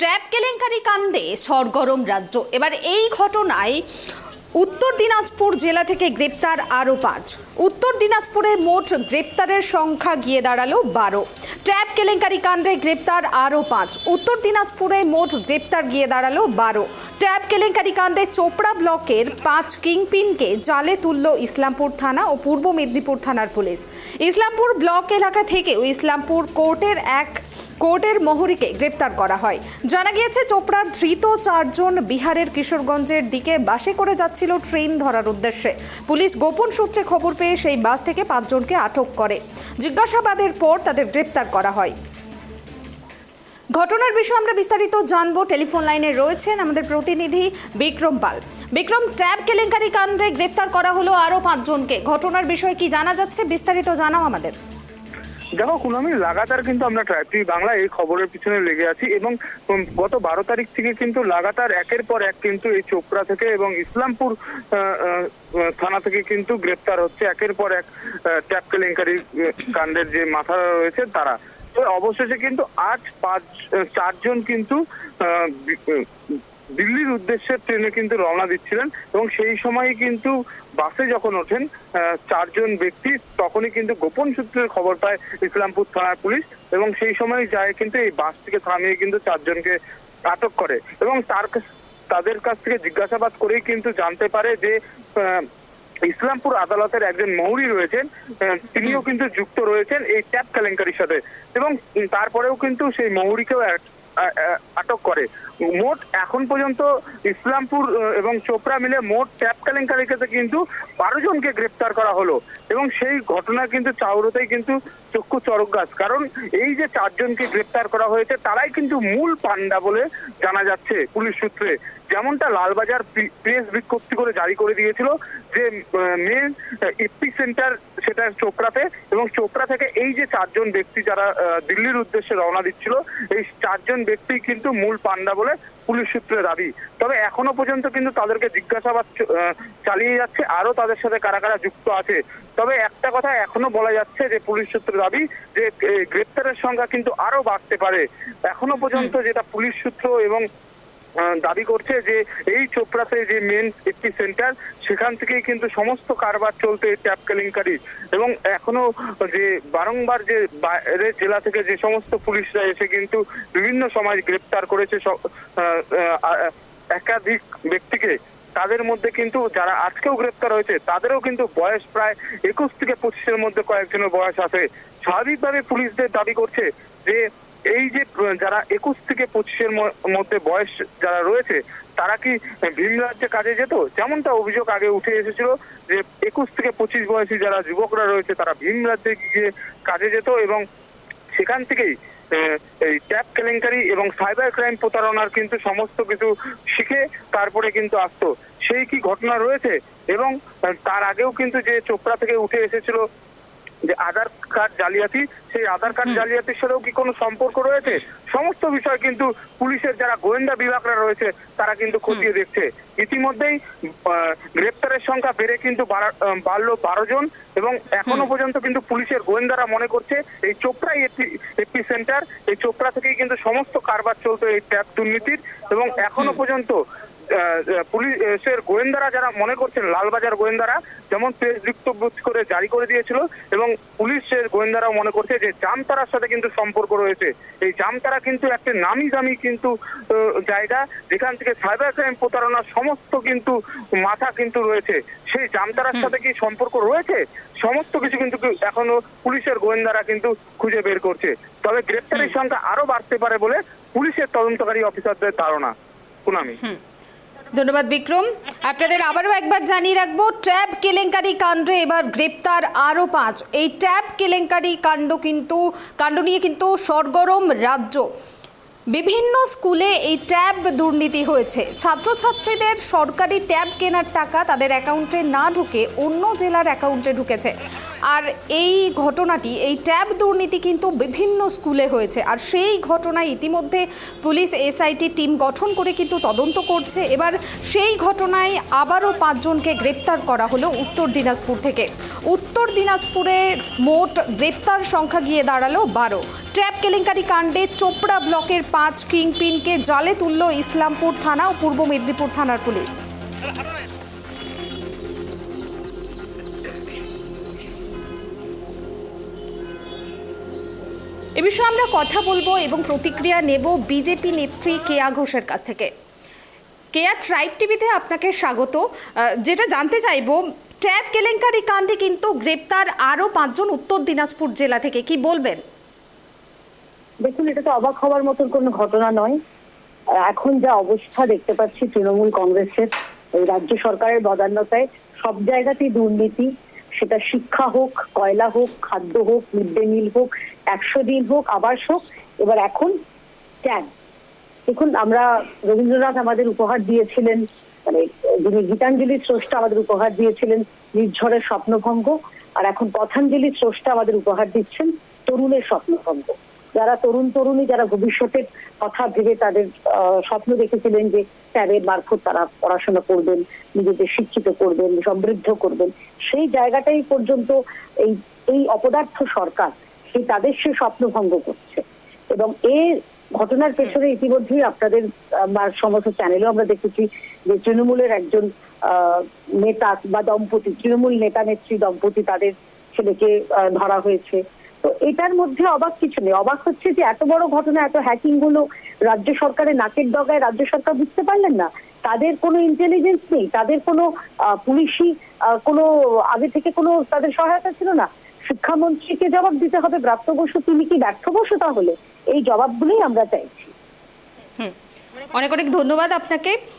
Trap কেলেঙ্কারি কাণ্ডে সরগরম রাজ্য। এবার এই ঘটনায় উত্তর দিনাজপুর জেলা থেকে গ্রেপ্তার আরও পাঁচ। উত্তর দিনাজপুরে মোট গ্রেপ্তারের সংখ্যা গিয়ে দাঁড়াল বারো। ট্র্যাপ কেলেঙ্কারি কাণ্ডে গ্রেপ্তার আরও পাঁচ। উত্তর দিনাজপুরে মোট গ্রেপ্তার গিয়ে দাঁড়াল বারো। ট্র্যাপ কেলেঙ্কারি কাণ্ডে চোপড়া ব্লকের পাঁচ কিংপিনকে জালে তুলল ইসলামপুর থানা ও পূর্ব মেদিনীপুর থানার পুলিশ। ইসলামপুর ব্লক এলাকা থেকেও ইসলামপুর কোর্টের এক কোর্টের মোহরিকে গ্রেপ্তার করা হয়। জানা গিয়েছে, চোপড়ার ধৃত চারজন বিহারের কিশোরগঞ্জের দিকে বাসে করে যাচ্ছিল ট্রেন ধরার উদ্দেশ্যে। পুলিশ গোপন সূত্রে খবর পেয়ে সেই বাস থেকে পাঁচজনকে আটক করে। জিজ্ঞাসাবাদের পর তাদের গ্রেপ্তার করা হয়। ঘটনার বিষয়ে আমরা বিস্তারিত জানব। টেলিফোন লাইনে রয়েছেন আমাদের প্রতিনিধি বিক্রম পাল। বিক্রম, ট্যাব কেলেঙ্কারি কাণ্ডে গ্রেপ্তার করা হলো আরও পাঁচজনকে। ঘটনার বিষয়ে কি জানা যাচ্ছে? বিস্তারিত জানাও আমাদের। দেখো, কুনামি লাগাতার কিন্তু আমরা ট্রাইপি বাংলা, এই খবরের পিছনে লেগে আছি এবং গত বারো তারিখ থেকে কিন্তু লাগাতার একের পর এক কিন্তু এই চোপড়া থেকে এবং ইসলামপুর থানা থেকে কিন্তু গ্রেপ্তার হচ্ছে। একের পর এক ট্যাপ কেলেঙ্কারি কাণ্ডের যে মাথা রয়েছে তারা। অবশেষে কিন্তু আজ পাঁচ চারজন কিন্তু দিল্লির উদ্দেশ্যে ট্রেনে কিন্তু রওনা দিচ্ছিলেন এবং সেই সময় কিন্তু বাসে যখন ওঠেন চারজন ব্যক্তি, তখনই কিন্তু গোপন সূত্রের খবর পায় ইসলামপুর থানার পুলিশ এবং সেই সময় যায় কিন্তু এই বাস থেকে থামিয়ে কিন্তু চারজনকে আটক করে এবং তার তাদের কাছ থেকে জিজ্ঞাসাবাদ করেই কিন্তু জানতে পারে যে ইসলামপুর আদালতের একজন মৌরি রয়েছেন তিনিও কিন্তু যুক্ত রয়েছেন এই ট্যাপ কেলেঙ্কারির সাথে এবং তারপরেও কিন্তু সেই মৌরিকেও আটক করে। মোট এখন পর্যন্ত ইসলামপুর এবং চোপড়া মিলে মোট ট্যাপ কেলেঙ্কারিতে কিন্তু বারো জনকে গ্রেপ্তার করা হলো। এবং সেই ঘটনা কিন্তু চাউরতেই কিন্তু চক্ষু চরক গাছ। কারণ এই যে চারজনকে গ্রেপ্তার করা হয়েছে, তারাই কিন্তু মূল পান্ডা বলে জানা যাচ্ছে পুলিশ সূত্রে। যেমনটা লালবাজার প্রেস বিজ্ঞপ্তি করে জারি করে দিয়েছিল যে মেন ইপি সেন্টার সেটা চোপড়াতে এবং চোপড়া থেকে এই যে চারজন ব্যক্তি যারা দিল্লির উদ্দেশ্যে রওনা দিচ্ছিল এই চারজন ব্যক্তি কিন্তু মূল পান্ডা বলে পুলিশ সূত্রে দাবি। তবে এখনও পর্যন্ত কিন্তু তাদেরকে জিজ্ঞাসাবাদ চালিয়ে যাচ্ছে আরও তাদের সাথে কারা কারা যুক্ত আছে। তবে একটা কথা এখনও বলা যাচ্ছে যে পুলিশ সূত্রে দাবি যে গ্রেপ্তারের সংখ্যা কিন্তু আরও বাড়তে পারে। এখনও পর্যন্ত যেটা পুলিশ সূত্র এবং দাবি করছে যে এই চোপড়াতে যে মেন একটি সেন্টার সেখান থেকেই কিন্তু সমস্ত কারবার চলতে ট্যাপ কেলেঙ্কারি। এবং এখনও যে বারংবার যে বাইরের জেলা থেকে যে সমস্ত পুলিশরা এসে কিন্তু বিভিন্ন সময় গ্রেপ্তার করেছে একাধিক ব্যক্তিকে, তাদের মধ্যে কিন্তু যারা আজকেও গ্রেপ্তার হয়েছে, তাদেরও কিন্তু বয়স প্রায় একুশ থেকে পঁচিশের মধ্যে কয়েকজনের বয়স আছে। স্বাভাবিকভাবে পুলিশদের দাবি করছে যে এই যে যারা একুশ থেকে পঁচিশের মধ্যে বয়স যারা রয়েছে, তারা কি ভিন রাজ্যে কাজে যেত? যেমনটা অভিযোগ আগে উঠে এসেছিল যে একুশ থেকে পঁচিশ বয়সী যারা যুবকরা রয়েছে, তারা ভিন রাজ্যে গিয়ে কাজে যেত এবং সেখান থেকেই এই ট্যাপ কেলেঙ্কারি এবং সাইবার ক্রাইম প্রতারণার কিন্তু সমস্ত কিছু শিখে তারপরে কিন্তু আসতো। সেই কি ঘটনা রয়েছে? এবং তার আগেও কিন্তু যে চোপড়া থেকে উঠে এসেছিল যে আধার কার্ড জালিয়াতি সেই আধার কার্ড জালিয়াতির সাথেও কি কোনো সম্পর্ক রয়েছে? সমস্ত বিষয় কিন্তু পুলিশের যারা গোয়েন্দা বিভাগরা রয়েছে তারা কিন্তু খতিয়ে দেখছে। ইতিমধ্যেই গ্রেপ্তারের সংখ্যা বেড়ে কিন্তু বাড়া- বাড়লো বারো জন এবং এখনও পর্যন্ত কিন্তু পুলিশের গোয়েন্দারা মনে করছে এই চোপড়াই একটি একটি সেন্টার এই চোপড়া থেকেই কিন্তু সমস্ত কারবার চলতো এই ট্যাপ দুর্নীতির এবং এখনও পর্যন্ত পুলিশের গোয়েন্দারা যারা মনে করছেন লালবাজার গোয়েন্দারা যেমন প্রেস বিজ্ঞপ্তি করে জারি করে দিয়েছিল এবং পুলিশের গোয়েন্দারাও মনে করছে যে জামতারার সাথে কিন্তু সম্পর্ক রয়েছে। এই জামতারা কিন্তু একটা নামি দামি কিন্তু জায়গা যেখান থেকে সাইবার ক্রাইম প্রতারণার সমস্ত কিন্তু মাথা কিন্তু রয়েছে। সেই জামতারার সাথে কি সম্পর্ক রয়েছে? সমস্ত কিছু কিন্তু এখনও পুলিশের গোয়েন্দারা কিন্তু খুঁজে বের করছে। তবে গ্রেপ্তারের সংখ্যা আরও বাড়তে পারে বলে পুলিশের তদন্তকারী অফিসারদের ধারণা। পুনামি ধন্যবাদ, বিক্রম। আপনাদের আবারও একবার জানিয়ে রাখব, ট্যাব কেলেঙ্কারি কাণ্ডে এবার গ্রেপ্তার আরও পাঁচ। এই ট্যাব কেলেঙ্কারি কাণ্ড কিন্তু, কাণ্ড নিয়ে কিন্তু সরগরম রাজ্য। বিভিন্ন স্কুলে এই ট্যাব দুর্নীতি হয়েছে। ছাত্রছাত্রীদের সরকারি ট্যাব কেনার টাকা তাদের অ্যাকাউন্টে না ঢুকে অন্য জেলার অ্যাকাউন্টে ঢুকেছে। আর এই ঘটনাটি, এই ট্যাব দুর্নীতি কিন্তু বিভিন্ন স্কুলে হয়েছে। আর সেই ঘটনায় ইতিমধ্যে পুলিশ এসআইটি টিম গঠন করে কিন্তু তদন্ত করছে। এবার সেই ঘটনায় আবারও পাঁচজনকে গ্রেপ্তার করা হলো উত্তর দিনাজপুর থেকে। উত্তর দিনাজপুরে মোট গ্রেপ্তার সংখ্যা গিয়ে দাঁড়াল বারো। ট্র্যাপ কেলেঙ্কারি কাণ্ডে চোপড়া ব্লকের পাঁচ কিংপিনকে জালে তুলল ইসলামপুর থানা ও পূর্ব মেদিনীপুর থানার পুলিশ। এ বিষয়ে আমরা কথা বলব এবং প্রতিক্রিয়া নেব বিজেপি নেত্রী কেয়া ঘোষের কাছ থেকে। কেয়া ট্রাইব টিভিতে আপনাকে স্বাগত। যেটা জানতে চাইব ট্যাব কেলেঙ্কারি কাণ্ডে কিন্তু গ্রেপ্তার আরও পাঁচজন উত্তর দিনাজপুর জেলা থেকে, কি বলবেন? দেখুন, এটা তো অবাক হওয়ার মতন কোনো ঘটনা নয়। এখন যা অবস্থা দেখতে পাচ্ছি তৃণমূল কংগ্রেসের রাজ্য সরকারের বদান্যতায়, সব জায়গাতেই দুর্নীতি। সেটা শিক্ষা হোক, কয়লা হোক, খাদ্য হোক, মিড ডে মিল হোক, একশো দিন হোক আবাস হোক, এবার এখন ট্যাগ দেখুন, আমরা রবীন্দ্রনাথ আমাদের উপহার দিয়েছিলেন মানে যিনি গীতাঞ্জলি স্রষ্টা আমাদের উপহার দিয়েছিলেন, নির্ঝরের স্বপ্নভঙ্গ, আর এখন কথাঞ্জলি স্রষ্টা আমাদের উপহার দিচ্ছেন, তরুণের স্বপ্নভঙ্গ। যারা তরুণ তরুণী, যারা ভবিষ্যতের কথা ভেবে তাদের স্বপ্ন দেখেছিলেন যে স্যারের মারফত তারা পড়াশোনা করবেন, নিজেদের শিক্ষিত করবেন, সমৃদ্ধ করবেন। সেই জায়গাটাই পর্যন্ত এই এই অপদার্থ সরকার সেই তাদের সে স্বপ্নভঙ্গ করছে। এবং এর ঘটনার পেছনে ইতিমধ্যেই আপনাদের সমস্ত চ্যানেলেও আমরা দেখেছি যে তৃণমূলের একজন নেতা বা দম্পতি, তৃণমূল নেতা নেত্রী দম্পতি তাদের ছেলেকে ধরা হয়েছে। তো এটার মধ্যে অবাক কিছু নেই। অবাক হচ্ছে যে এত বড় ঘটনা, এত হ্যাকিং হলো রাজ্য সরকারের নাকের ডগায় রাজ্য সরকার বুঝতে পারলেন না। তাদের কোনো ইন্টেলিজেন্স নেই, তাদের কোনো পুলিশি কোনো, আগে থেকে কোনো তাদের সহায়তা ছিল না। শিক্ষামন্ত্রীকে জবাব দিতে হবে ব্রাত্য বসু, তিনি কি ব্যর্থ বসু তাহলে? এই জবাবগুলোই আমরা চাইছি। অনেক অনেক ধন্যবাদ আপনাকে।